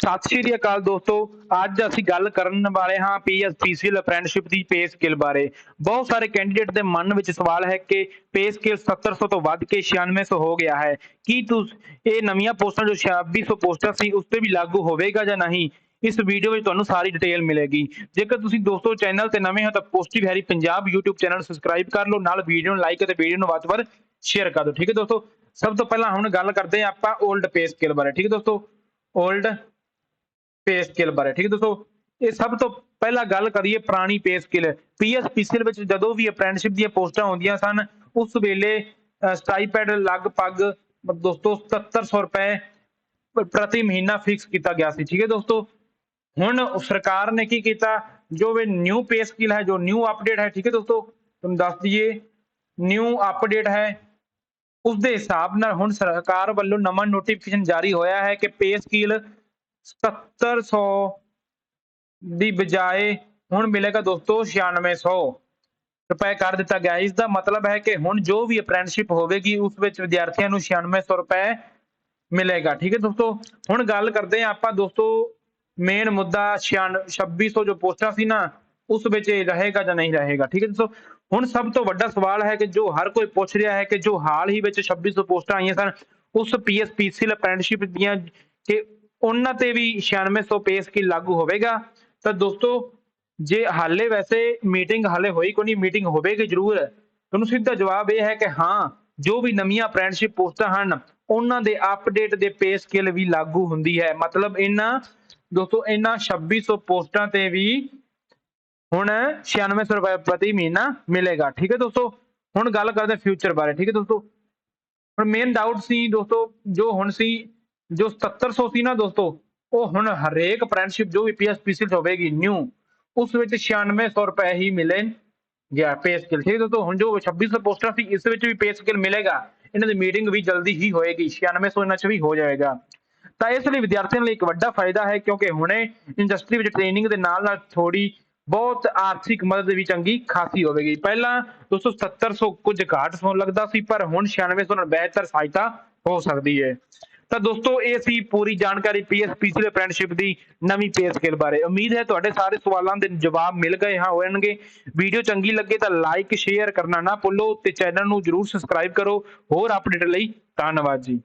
ਸਤਿ ਸ਼੍ਰੀ ਅਕਾਲ ਦੋਸਤੋ। ਅੱਜ ਅਸੀਂ ਗੱਲ ਕਰਨ ਵਾਲੇ ਹਾਂ ਪੀਐਸਪੀਸੀਐਲ ਅਪ੍ਰੈਂਟਿਸਸ਼ਿਪ ਦੀ ਪੇ ਸਕੇਲ ਬਾਰੇ। ਬਹੁਤ ਸਾਰੇ ਕੈਂਡੀਡੇਟ ਦੇ ਮਨ ਵਿੱਚ ਸਵਾਲ ਹੈ ਕਿ ਪੇ ਸਕੇਲ 7700 ਤੋਂ ਵੱਧ ਕੇ 9600 ਹੋ ਗਿਆ ਹੈ। ਕੀ ਤੁਸੀਂ, ਇਹ ਨਵੀਆਂ ਪੋਸਟਾਂ ਜੋ 2600 ਪੋਸਟਾਂ ਸੀ, ਉਸ ਤੇ ਵੀ ਲਾਗੂ ਹੋਵੇਗਾ ਜਾਂ ਨਹੀਂ? ਇਸ ਵੀਡੀਓ ਵਿੱਚ ਤੁਹਾਨੂੰ ਸਾਰੀ ਡਿਟੇਲ ਮਿਲੇਗੀ। ਜੇਕਰ ਤੁਸੀਂ ਦੋਸਤੋ ਚੈਨਲ ਤੇ ਨਵੇਂ ਹੋ ਤਾਂ positive Harry Punjab YouTube channel subscribe ਕਰ ਲਓ, ਨਾਲ ਵੀਡੀਓ ਨੂੰ ਲਾਈਕ ਅਤੇ ਵੀਡੀਓ ਨੂੰ ਵੱਧ ਤੋਂ ਵੱਧ ਸ਼ੇਅਰ ਕਰ ਦਿਓ। ਠੀਕ ਹੈ ਦੋਸਤੋ? ਸਭ ਤੋਂ ਪਹਿਲਾਂ ਹੁਣ ਗੱਲ ਕਰਦੇ ਹਾਂ ਆਪਾਂ 올ਡ ਪੇ ਸਕੇਲ ਬਾਰੇ। ਠੀਕ ਹੈ ਦੋਸਤੋ? 올ਡ ਪੇ ਸਕੇਲ ਬਾਰੇ, ਠੀਕ ਦੋਸਤੋ? ਇਹ ਸਭ ਤੋਂ ਪਹਿਲਾਂ ਗੱਲ ਕਰੀਏ ਪੁਰਾਣੀ ਪੇ ਸਕੇਲ ਪੀਐਸਪੀਸੀਐਲ ਵਿੱਚ ਜਦੋਂ ਵੀ ਅਪ੍ਰੈਂਟਿਸਸ਼ਿਪ ਦੀਆਂ ਪੋਸਟਾਂ ਹੁੰਦੀਆਂ ਸਨ, ਉਸ ਵੇਲੇ ਸਟਾਈਪੈਂਡ ਲਗਭਗ ਦੋਸਤੋ 7700 ਰੁਪਏ ਪ੍ਰਤੀ ਮਹੀਨਾ ਫਿਕਸ ਕੀਤਾ ਗਿਆ ਸੀ, ਠੀਕ ਹੈ ਦੋਸਤੋ? ਹੁਣ ਸਰਕਾਰ ਨੇ ਕੀ ਕੀਤਾ? ਜੋ ਵੀ ਨਿਊ ਪੇ ਸਕੇਲ ਹੈ, ਜੋ ਨਿਊ ਅਪਡੇਟ ਹੈ, ਠੀਕ ਹੈ ਦੋਸਤੋ? ਤੁਹਾਨੂੰ ਦੱਸ ਦਈਏ ਨਿਊ ਅਪਡੇਟ ਹੈ। ਉਸ ਦੇ ਹਿਸਾਬ ਨਾਲ ਹੁਣ ਸਰਕਾਰ ਵੱਲੋਂ ਨਵਾਂ ਨੋਟੀਫਿਕੇਸ਼ਨ ਜਾਰੀ ਹੋਇਆ ਹੈ ਕਿ ਪੇ ਸਕੇਲ 7700 ਦੀ ਬਜਾਏ ਹੁਣ ਮਿਲੇਗਾ ਦੋਸਤੋ 9600 ਰੁਪਏ ਕਰ ਦਿੱਤਾ ਗਿਆ। ਇਸ ਦਾ ਮਤਲਬ ਹੈ ਕਿ ਹੁਣ ਜੋ ਵੀ ਅਪ੍ਰੈਂਟਿਸਸ਼ਿਪ ਹੋਵੇਗੀ, ਉਸ ਵਿੱਚ ਵਿਦਿਆਰਥੀਆਂ ਨੂੰ 9600 ਰੁਪਏ ਮਿਲੇਗਾ। ਠੀਕ ਹੈ ਦੋਸਤੋ? ਹੁਣ ਗੱਲ ਕਰਦੇ ਹਾਂ ਆਪਾਂ ਦੋਸਤੋ ਮੇਨ ਮੁੱਦਾ 2600 ਜੋ ਪੋਸਟਾਂ ਸੀ ਨਾ, ਉਸ ਵਿੱਚ ਇਹ ਰਹੇਗਾ ਜਾਂ ਨਹੀਂ ਰਹੇਗਾ। ਠੀਕ ਹੈ ਦੋਸਤੋ? ਹੁਣ ਸਭ ਤੋਂ ਵੱਡਾ ਸਵਾਲ ਹੈ ਕਿ ਜੋ ਹਰ ਕੋਈ ਪੁੱਛ ਰਿਹਾ ਹੈ ਕਿ ਜੋ ਹਾਲ ਹੀ ਵਿੱਚ 2600 ਪੋਸਟਾਂ ਆਈਆਂ ਸਨ, ਉਸ ਪੀਐਸਪੀਸੀਐਲ ਅਪ੍ਰੈਂਟਿਸਸ਼ਿਪ ਦੀਆਂ ਕਿ ਉਹਨਾਂ ਤੇ ਵੀ 9600 ਪੇ ਸਕੇਲ ਲਾਗੂ ਹੋਵੇਗਾ। ਤਾਂ ਦੋਸਤੋ, ਜੇ ਹਾਲੇ ਵੈਸੇ ਮੀਟਿੰਗ ਹਾਲੇ ਹੋਈ ਕੋਈ ਨਹੀਂ, ਮੀਟਿੰਗ ਹੋਵੇਗੀ ਜ਼ਰੂਰ। ਤੁਹਾਨੂੰ ਸਿੱਧਾ ਜਵਾਬ ਇਹ ਹੈ ਕਿ ਹਾਂ, ਜੋ ਵੀ ਨਵੀਆਂ ਅਪ੍ਰੈਂਟਿਸਸ਼ਿਪ ਪੋਸਟਾਂ ਹਨ, ਉਹਨਾਂ ਦੇ ਅਪਡੇਟ ਦੇ ਪੇ ਸਕੇਲ ਵੀ ਲਾਗੂ ਹੁੰਦੀ ਹੈ। ਮਤਲਬ ਇਹਨਾਂ, ਦੋਸਤੋ, ਇਹਨਾਂ 2600 ਪੋਸਟਾਂ ਤੇ ਵੀ ਹੁਣ 9600 ਰੁਪਏ ਪ੍ਰਤੀ ਮਹੀਨਾ ਮਿਲੇਗਾ। ਠੀਕ ਹੈ ਦੋਸਤੋ? ਹੁਣ ਗੱਲ ਕਰਦੇ ਫਿਊਚਰ ਬਾਰੇ। ਠੀਕ ਹੈ ਦੋਸਤੋ? ਹੁਣ ਮੇਨ ਡਾਊਟ ਸੀ ਦੋਸਤੋ, ਜੋ ਹੁਣ ਸੀ ਜੋ 7700 ਸੀ ਨਾ ਦੋਸਤੋ, ਉਹ ਹੁਣ ਹਰੇਕ ਅਪ੍ਰੈਂਟਿਸਸ਼ਿਪ ਜੋ ਵੀ ਪੀਐਸਪੀਸੀ ਹੋਵੇਗੀ ਨਿਊ ਉਸ ਵਿੱਚ 9600 ਰੁਪਏ ਹੀ ਮਿਲੇ। ਗਿਆ ਪੇ ਸਕੇਲ ਠੀਕ ਦੋਸਤੋ, ਹੁਣ ਜੋ 2600 ਪੋਸਟਾਂ ਸੀ, ਇਸ ਵਿੱਚ ਵੀ ਪੇ ਸਕੇਲ ਮਿਲੇਗਾ। ਇਹਨਾਂ ਦੀ ਮੀਟਿੰਗ ਵੀ ਜਲਦੀ ਹੀ ਹੋਏਗੀ 9600 ਇਹਨਾਂ 'ਚ ਵੀ ਹੋ ਜਾਏਗਾ। ਤਾਂ ਇਸ ਲਈ ਵਿਦਿਆਰਥੀਆਂ ਲਈ ਇੱਕ ਵੱਡਾ ਫਾਇਦਾ ਹੈ, ਕਿਉਂਕਿ ਹੁਣੇ ਇੰਡਸਟਰੀ ਵਿੱਚ ਟ੍ਰੇਨਿੰਗ ਦੇ ਨਾਲ ਨਾਲ ਥੋੜੀ ਬਹੁਤ ਆਰਥਿਕ ਮਦਦ ਵੀ ਚੰਗੀ ਖਾਸੀ ਹੋਵੇਗੀ। ਪਹਿਲਾਂ ਦੋਸਤੋ 7700 ਕੁਝ ਘਾਟ ਹੋਣ ਲੱਗਦਾ ਸੀ, ਪਰ ਹੁਣ 9600 ਨਾਲ ਬਿਹਤਰ ਸਹਾਇਤਾ ਹੋ ਸਕਦੀ ਹੈ। ਤਾਂ ਦੋਸਤੋ, ਇਹ ਸੀ ਪੂਰੀ ਜਾਣਕਾਰੀ ਪੀਐਸਪੀਸੀ ਅਪ੍ਰੈਂਟਿਸਸ਼ਿਪ ਦੀ ਨਵੀਂ ਪੇ ਸਕੇਲ ਬਾਰੇ। ਉਮੀਦ ਹੈ ਤੁਹਾਡੇ ਸਾਰੇ ਸਵਾਲਾਂ ਦੇ ਜਵਾਬ ਮਿਲ ਗਏ ਹਾਂ, ਹੋਣਗੇ। ਵੀਡੀਓ ਚੰਗੀ ਲੱਗੇ ਤਾਂ ਲਾਈਕ ਸ਼ੇਅਰ ਕਰਨਾ ਨਾ ਭੁੱਲੋ ਤੇ ਚੈਨਲ ਨੂੰ ਜਰੂਰ ਸਬਸਕ੍ਰਾਈਬ ਕਰੋ। ਹੋਰ ਅਪਡੇਟ ਲਈ ਧੰਨਵਾਦ ਜੀ।